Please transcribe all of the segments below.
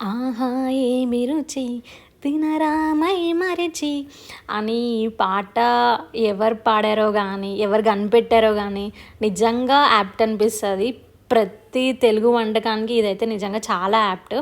ఆహా ఏమి రుచి? తినరామై మరిచి? అని పాట ఎవరు పాడారో కానీ ఎవరు కనిపెట్టారో కానీ నిజంగా యాప్ట్ అనిపిస్తుంది. ప్రతి తెలుగు వంటకానికి ఇదైతే నిజంగా చాలా యాప్ట్.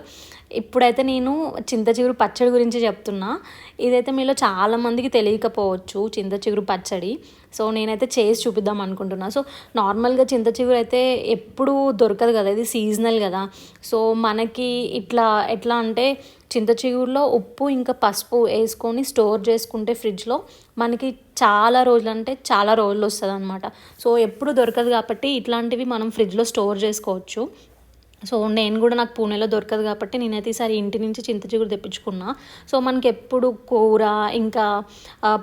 ఇప్పుడైతే నేను చింత చిగురు పచ్చడి గురించి చెప్తున్నా. ఇదైతే మీలో చాలామందికి తెలియకపోవచ్చు చింత చిగురు పచ్చడి. సో నేనైతే చేసి చూపిద్దాం అనుకుంటున్నా. సో నార్మల్గా చింత చిగురు అయితే ఎప్పుడూ దొరకదు కదా ఇది సీజనల్ కదా. సో మనకి ఇట్లా ఎట్లా అంటే చింత చిగురులో ఉప్పు ఇంకా పసుపు వేసుకొని స్టోర్ చేసుకుంటే ఫ్రిడ్జ్లో మనకి చాలా రోజులు అంటే చాలా రోజులు వస్తుంది అనమాట సో ఎప్పుడు దొరకదు కాబట్టి ఇట్లాంటివి మనం ఫ్రిడ్జ్లో స్టోర్ చేసుకోవచ్చు. సో నేను కూడా నాకు పూణేలో దొరకదు కాబట్టి నేనైతే ఈసారి ఇంటి నుంచి చింత చిగురు తెప్పించుకున్నా. సో మనకి ఎప్పుడు కూర ఇంకా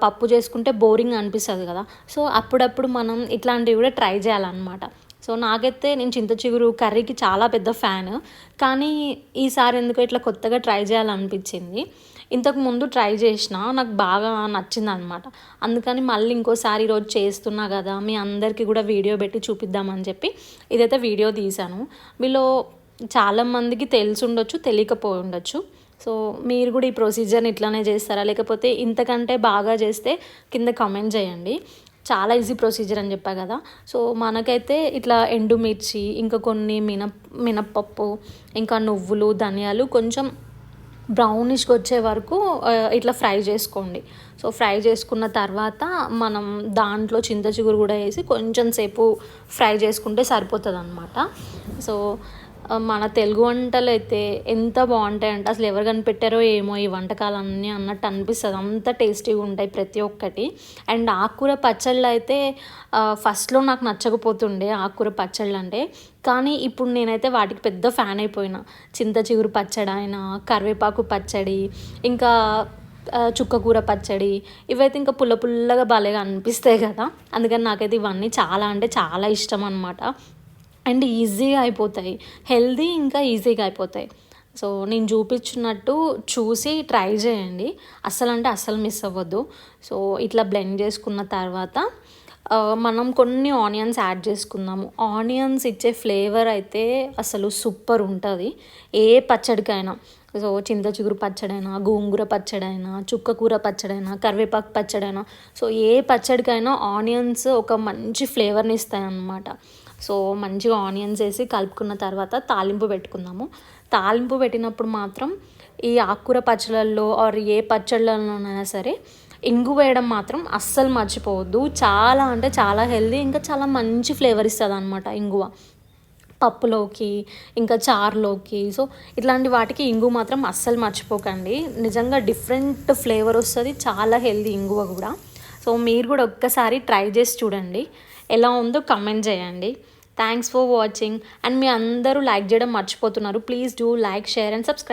పప్పు చేసుకుంటే బోరింగ్ అనిపిస్తుంది కదా. సో అప్పుడప్పుడు మనం ఇట్లాంటివి కూడా ట్రై చేయాలన్నమాట. సో నాకైతే నేను చింత చిగురు కర్రీకి చాలా పెద్ద ఫ్యాన్. కానీ ఈసారి ఎందుకో ఇట్లా కొత్తగా ట్రై చేయాలనిపించింది. ఇంతకు ముందు ట్రై చేసిన నాకు బాగా నచ్చింది అనమాట అందుకని మళ్ళీ ఇంకోసారి ఈరోజు చేస్తున్నా కదా మీ అందరికీ కూడా వీడియో పెట్టి చూపిద్దామని చెప్పి ఇదైతే వీడియో తీశాను. మీలో చాలామందికి తెలిసి ఉండొచ్చు తెలియకపోయి ఉండొచ్చు సో మీరు కూడా ఈ ప్రొసీజర్ని ఇట్లానే చేస్తారా? లేకపోతే ఇంతకంటే బాగా చేస్తే కింద కమెంట్ చేయండి. చాలా ఈజీ ప్రొసీజర్ అని చెప్పా కదా. సో మనకైతే ఇట్లా ఎండుమిర్చి ఇంకా కొన్ని మిన మినప్పప్పు ఇంకా నువ్వులు ధనియాలు కొంచెం బ్రౌనిష్గా వచ్చే వరకు ఇట్లా ఫ్రై చేసుకోండి. సో ఫ్రై చేసుకున్న తర్వాత మనం దాంట్లో చింత చిగురు కూడా వేసి కొంచెం సేపు ఫ్రై చేసుకుంటే సరిపోతుంది అనమాట సో మన తెలుగు వంటలు అయితే ఎంత బాగుంటాయంటే అసలు ఎవరు కనిపెట్టారో ఏమో ఈ వంటకాలన్నీ అన్నట్టు అనిపిస్తుంది. అంత టేస్టీగా ఉంటాయి ప్రతి ఒక్కటి. అండ్ ఆకుకూర పచ్చళ్ళు అయితే ఫస్ట్లో నాకు నచ్చకపోతుండే ఆకుకూర పచ్చళ్ళు అంటే. కానీ ఇప్పుడు నేనైతే వాటికి పెద్ద ఫ్యాన్ అయిపోయినా. చింత చిగురు పచ్చడి అయినా కరివేపాకు పచ్చడి ఇంకా చుక్కకూర పచ్చడి ఇవైతే ఇంకా పుల్ల పుల్లగా భలేగా అనిపిస్తాయి కదా. అందుకని నాకైతే ఇవన్నీ చాలా అంటే చాలా ఇష్టం అనమాట అండ్ ఈజీగా అయిపోతాయి. హెల్దీ ఇంకా ఈజీగా అయిపోతాయి. సో నేను చూపించినట్టు చూసి ట్రై చేయండి. అస్సలు అంటే అస్సలు మిస్ అవ్వద్దు. సో ఇట్లా బ్లెండ్ చేసుకున్న తర్వాత మనం కొన్ని ఆనియన్స్ యాడ్ చేసుకుందాము. ఆనియన్స్ ఇచ్చే ఫ్లేవర్ అయితే అసలు సూపర్ ఉంటుంది. ఏ పచ్చడికైనా. సో చింత చిగురు పచ్చడైనా గోంగూర పచ్చడైనా చుక్కకూర పచ్చడైనా కరివేపాకు పచ్చడైనా. సో ఏ పచ్చడికైనా ఆనియన్స్ ఒక మంచి ఫ్లేవర్ని ఇస్తాయి అన్నమాట సో మంచిగా ఆనియన్స్ వేసి కలుపుకున్న తర్వాత తాలింపు పెట్టుకుందాము. తాలింపు పెట్టినప్పుడు మాత్రం ఈ ఆకుకూర పచ్చళ్ళల్లో ఆర్ ఏ పచ్చళ్ళలోనైనా సరే ఇంగు వేయడం మాత్రం అస్సలు మర్చిపోవద్దు. చాలా అంటే చాలా హెల్దీ ఇంకా చాలా మంచి ఫ్లేవర్ ఇస్తుంది అనమాట ఇంగువ. పప్పులోకి ఇంకా చారులోకి. సో ఇట్లాంటి వాటికి ఇంగు మాత్రం అస్సలు మర్చిపోకండి. నిజంగా డిఫరెంట్ ఫ్లేవర్ వస్తుంది చాలా హెల్దీ ఇంగువ కూడా. సో మీరు కూడా ఒక్కసారి ట్రై చేసి చూడండి. ఎలా ఉందో కమెంట్ చేయండి. థ్యాంక్స్ ఫర్ వాచింగ్ అండ్ మీ అందరూ లైక్ చేయడం మర్చిపోతున్నారు. Please do like share and subscribe